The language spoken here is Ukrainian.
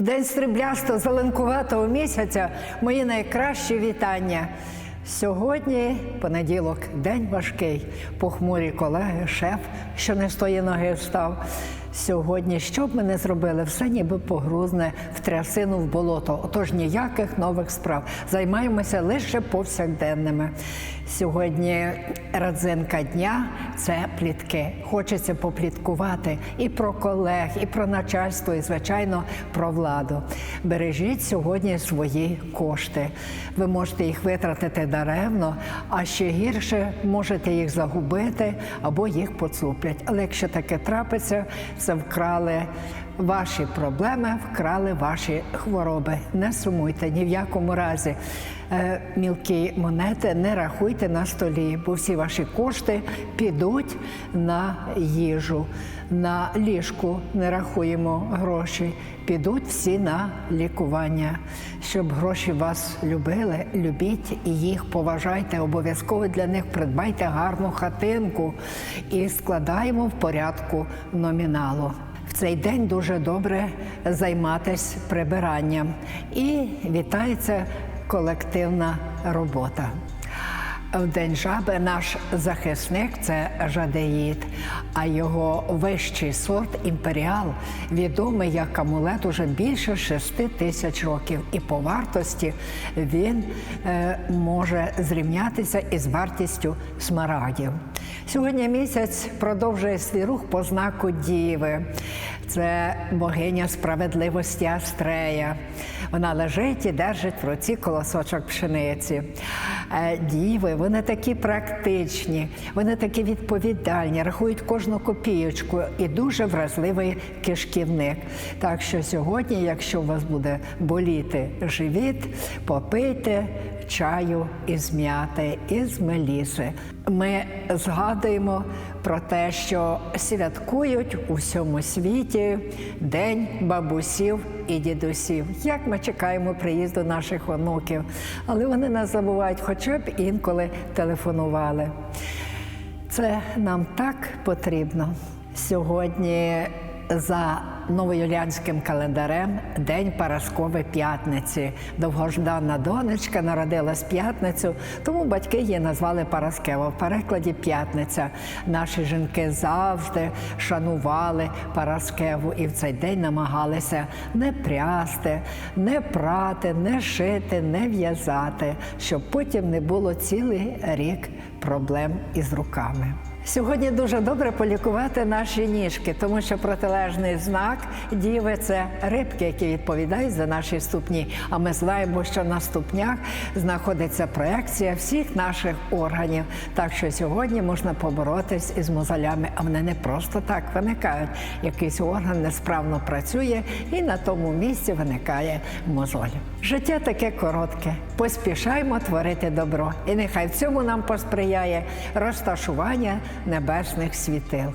день стріблясто зеленкуватого місяця. Мої найкращі вітання. Сьогодні понеділок, день важкий. Похмурі колеги, шеф, що не з тої ноги встав. Сьогодні, що б ми не зробили, все ніби погрузне в трясину в болото. Отож ніяких нових справ. Займаємося лише повсякденними. Сьогодні радзинка дня це плітки. Хочеться попліткувати і про колег, і про начальство, і звичайно про владу. Бережіть сьогодні свої кошти. Ви можете їх витратити даремно, а ще гірше можете їх загубити або їх поцуплять. Але якщо таке трапиться, це вкрали ваші проблеми, вкрали ваші хвороби. Не сумуйте ні в якому разі. Е, Мілкі монети не рахуйте на столі, бо всі ваші кошти підуть на їжу, на ліжку не рахуємо гроші, підуть всі на лікування. Щоб гроші вас любили, любіть їх, поважайте, обов'язково для них придбайте гарну хатинку і складаємо в порядку номіналу. Цей день дуже добре займатися прибиранням і вітається колективна робота. В день жаби наш захисник це жадеїд, а його вищий сорт імперіал відомий як амулет уже більше 6 тисяч років. І по вартості він е, може зрівнятися із вартістю смарагдів. Сьогодні місяць продовжує свій рух по знаку Діви. Це богиня справедливості Астрея. Вона лежить і держить в руці колосочок пшениці. Е, Діви, вони такі практичні, вони такі відповідальні, рахують кожну копієчку і дуже вразливий кишківник. Так що сьогодні, якщо у вас буде боліти живіт, попийте чаю із м'яти, із меліси. Ми згадуємо про те, що святкують у всьому світі День бабусів і дідусів. Як ми чекаємо приїзду наших онуків, але вони нас забувають, хоча б інколи телефонували. Це нам так потрібно сьогодні. За новоюліанським календарем День Параскової п'ятниці. Довгождана донечка народилась п'ятницю, тому батьки її назвали Параскева. В перекладі п'ятниця. Наші жінки завжди шанували Параскеву і в цей день намагалися не прясти, не прати, не шити, не в'язати, щоб потім не було цілий рік проблем із руками. Сьогодні дуже добре полікувати наші ніжки, тому що протилежний знак діви це рибки, які відповідають за наші ступні. А ми знаємо, що на ступнях знаходиться проекція всіх наших органів. Так що сьогодні можна поборотись із мозолями, а вони не просто так виникають. Якийсь орган несправно працює, і на тому місці виникає мозоль. Життя таке коротке. Поспішаймо творити добро, і нехай в цьому нам посприяє розташування небесних світил.